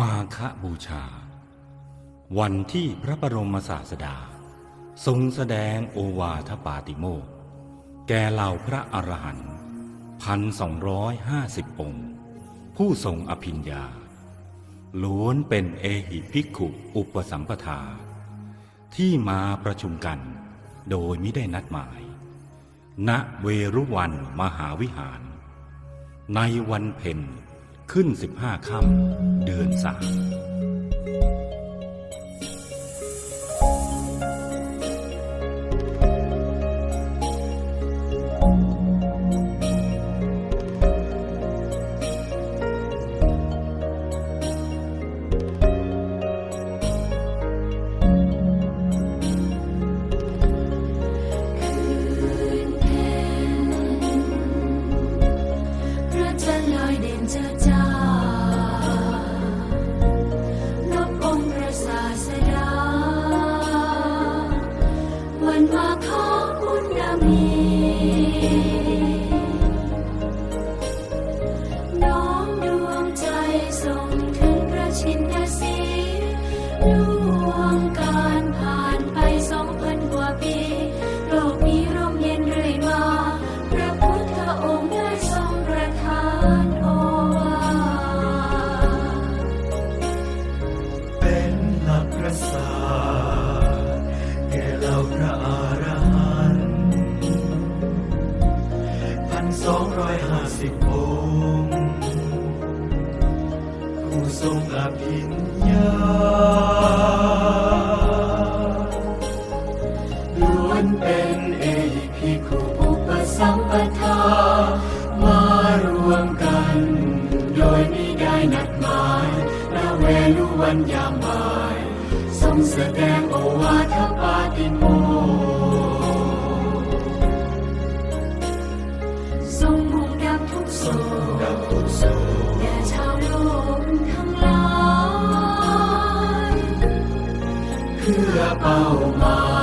มาคบูชา วันที่พระบรมศาสดา ทรงแสดงโอวาทปาติโมกแก่เหล่าพระอรหันต์พันสองร้อยห้าสิบองค์ ผู้ทรงอภิญญา ล้วนเป็นเอหิภิกขุอุปสัมปทา ที่มาประชุมกันโดยมิได้นัดหมาย ณเวรุวันมหาวิหาร ในวันเพ็ญ ขึ้นสิบห้าค่ำเดือนสาม ร้อยห้าสิบองค์ผู้ทรงอภิญญาล้วนเป็นเอหิภิกขุอุปสัมปทามารวมกัน โดยมิได้นัดหมายณเวลุวันยามบ่าย ทรงแสดงโอวาทปาติโมก เ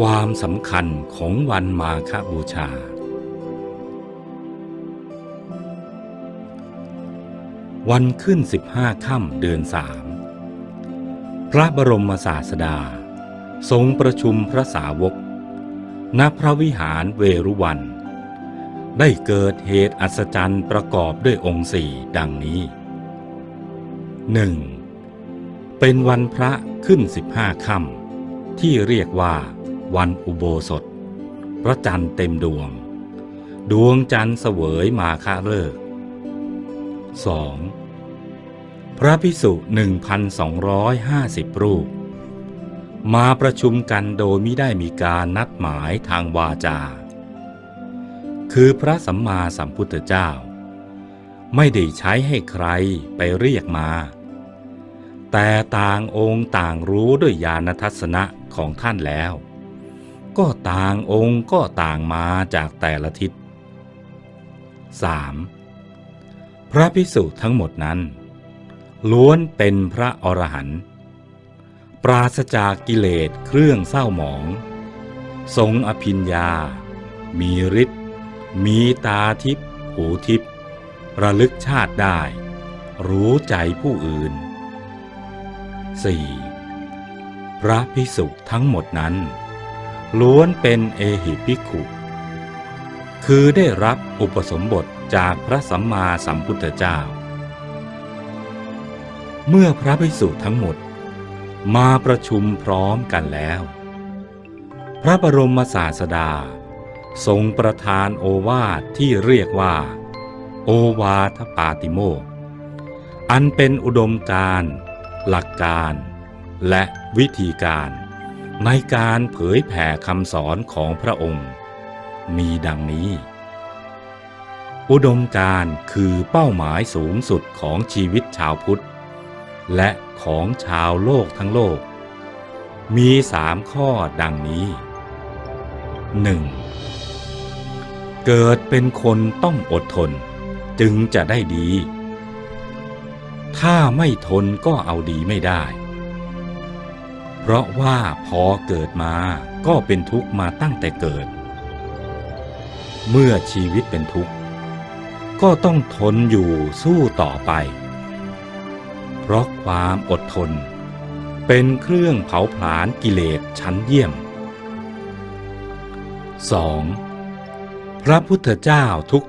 ความสำคัญของวันมาคบูชา วันขึ้นสิบห้าค่ำเดือนสามพระบรมศาสดา ทรงประชุมพระสาวก ณพระวิหารเวรุวัน ได้เกิดเหตุอัศจรรย์ประกอบด้วยองค์สี่ดังนี้ 1. เป็นวันพระขึ้นสิบห้าค่ำที่เรียกว่า วันอุโบสถ พระจันทร์เต็มดวง ดวงจันทร์เสวยมาคาเลิก 2. พระพิสุ1,250รูป มาประชุมกันโดยมิได้มีการนัดหมายทางวาจา คือพระสัมมาสัมพุทธเจ้า ไม่ได้ใช้ให้ใครไปเรียกมา แต่ต่างองค์ต่างรู้ด้วยญาณทัศนะของท่านแล้ว ก็ต่างองค์ก็ต่างมาจากแต่ละทิศ 3. พระพิสุทั้งหมดนั้น ล้วนเป็นพระอรหันต์ปราศจากกิเลสเครื่องเศร้าหมอง ทรงอภิญญา มีฤทธิ์มีตาทิพย์หูทิพย์ระลึกชาติได้ รู้ใจผู้อื่น 4. พระพิสุทั้งหมดนั้น ล้วนเป็นเอหิภิกขุ คือได้รับอุปสมบทจากพระสัมมาสัมพุทธเจ้า เมื่อพระภิกษุทั้งหมด มาประชุมพร้อมกันแล้ว พระบรมศาสดา ทรงประทานโอวาทที่เรียกว่า โอวาทปาติโมกอันเป็นอุดมการ์หลักการ และวิธีการ ในการเผยแผ่คำสอนของพระองค์ มีดังนี้ อุดมการคือเป้าหมายสูงสุดของชีวิตชาวพุทธ และของชาวโลกทั้งโลก มีสามข้อดังนี้ 1. เกิดเป็นคนต้องอดทนจึงจะได้ดี ถ้าไม่ทนก็เอาดีไม่ได้ เพราะว่าพอเกิดมาก็เป็นทุกข์มาตั้งแต่เกิด เมื่อชีวิตเป็นทุกข์ ก็ต้องทนอยู่สู้ต่อไป เพราะความอดทน เป็นเครื่องเผาผลาญกิเลสชั้นเยี่ยม 2. พระพุทธเจ้า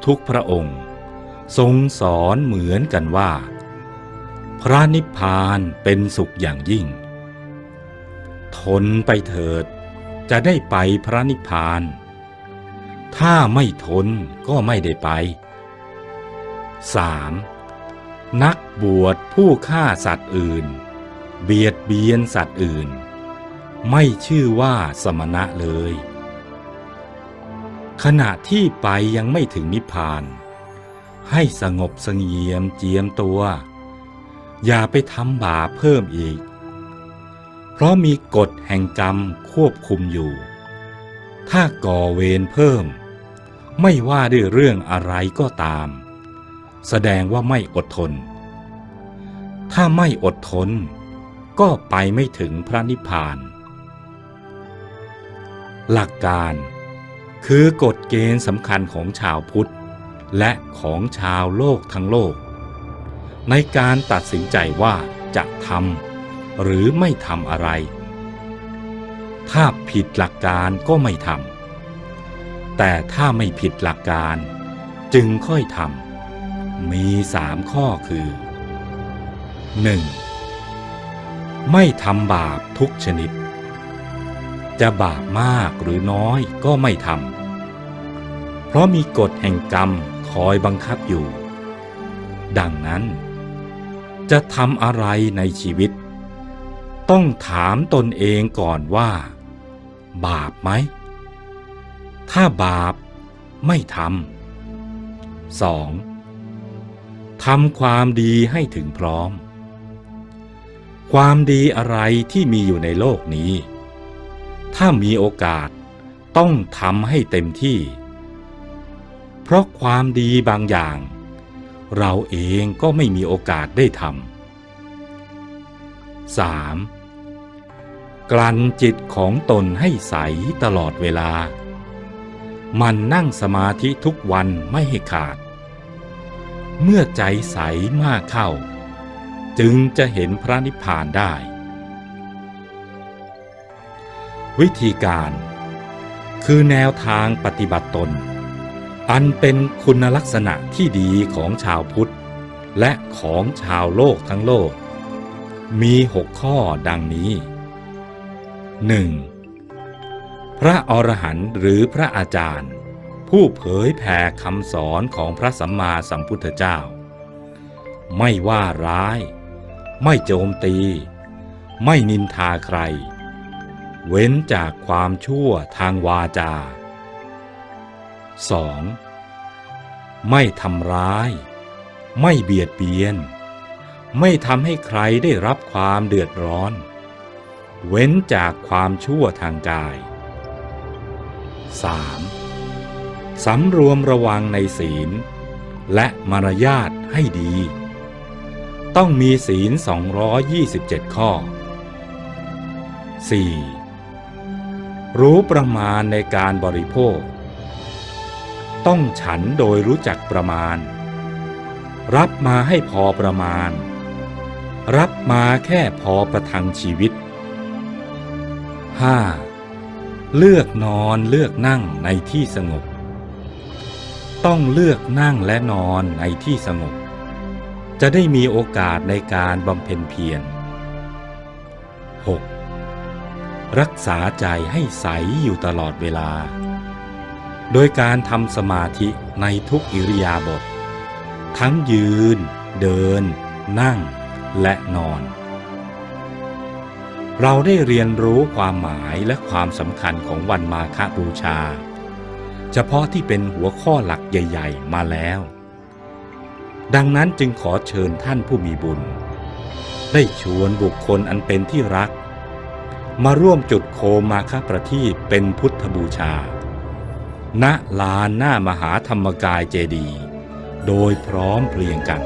ทุกๆพระองค์ ทรงสอนเหมือนกันว่า พระนิพพานเป็นสุขอย่างยิ่ง ทนไปเถิด จะได้ไปพระนิพพาน ถ้าไม่ทนก็ไม่ได้ไป 3. นักบวชผู้ฆ่าสัตว์อื่น เบียดเบียนสัตว์อื่น ไม่ชื่อว่าสมณะเลย ขณะที่ไปยังไม่ถึงนิพพาน ให้สงบสงี่ยมเจียมตัว อย่าไปทำบาปเพิ่มอีก เพราะมีกฎแห่งกรรมควบคุมอยู่ ถ้าก่อเวรเพิ่ม ไม่ว่าด้วยเรื่องอะไรก็ตาม แสดงว่าไม่อดทน ถ้าไม่อดทน ก็ไปไม่ถึงพระนิพพาน หลักการคือกฎเกณฑ์สำคัญของชาวพุทธ และของชาวโลกทั้งโลก ในการตัดสินใจว่าจะทำ หรือไม่ทำอะไร ถ้าผิดหลักการก็ไม่ทำแต่ถ้าไม่ผิดหลักการจึงค่อยทำมีสามข้อคือ 1. ไม่ทำบาปทุกชนิด จะบาปมากหรือน้อยก็ไม่ทำเพราะมีกฎแห่งกรรมคอยบังคับอยู่ ดังนั้น จะทำอะไรในชีวิต ต้องถามตนเองก่อนว่า บาปไหม ถ้าบาปไม่ทำ 2. ทำความดีให้ถึงพร้อม ความดีอะไรที่มีอยู่ในโลกนี้ ถ้ามีโอกาสต้องทำให้เต็มที่ เพราะความดีบางอย่าง เราเองก็ไม่มีโอกาสได้ทำ 3. กลั่นจิตของตนให้ใสตลอดเวลา มันนั่งสมาธิทุกวันไม่ให้ขาด เมื่อใจใสมากเข้า จึงจะเห็นพระนิพพานได้ วิธีการคือแนวทางปฏิบัติตน อันเป็นคุณลักษณะที่ดีของชาวพุทธ และของชาวโลกทั้งโลก มีหกข้อดังนี้ 1. พระอรหันต์หรือพระอาจารย์ ผู้เผยแผ่คำสอนของพระสัมมาสัมพุทธเจ้า ไม่ว่าร้าย ไม่โจมตี ไม่นินทาใคร เว้นจากความชั่วทางวาจา 2. ไม่ทำร้าย ไม่เบียดเบียน ไม่ทำให้ใครได้รับความเดือดร้อน เว้นจากความชั่วทางกาย 3. สำรวมระวังในศีล และมารยาทให้ดี ต้องมีศีล 227 ข้อ 4. รู้ประมาณในการบริโภค ต้องฉันโดยรู้จักประมาณ รับมาให้พอประมาณ รับมาแค่พอประทังชีวิต 5. เลือกนอนเลือกนั่งในที่สงบ ต้องเลือกนั่งและนอนในที่สงบ จะได้มีโอกาสในการบำเพ็ญเพียร 6. รักษาใจให้ใสอยู่ตลอดเวลา โดยการทำสมาธิในทุกอิริยาบถทั้งยืน เดิน นั่งและนอน เราได้เรียนรู้ความหมายและความสำคัญของวันมาฆบูชา เฉพาะที่เป็นหัวข้อหลักใหญ่ ๆ มาแล้ว ดังนั้นจึงขอเชิญท่านผู้มีบุญ ได้ชวนบุคคลอันเป็นที่รัก มาร่วมจุดโคมมาฆประทีปเป็นพุทธบูชา ณลานหน้ามหาธรรมกายเจดี โดยพร้อมเพรียงกัน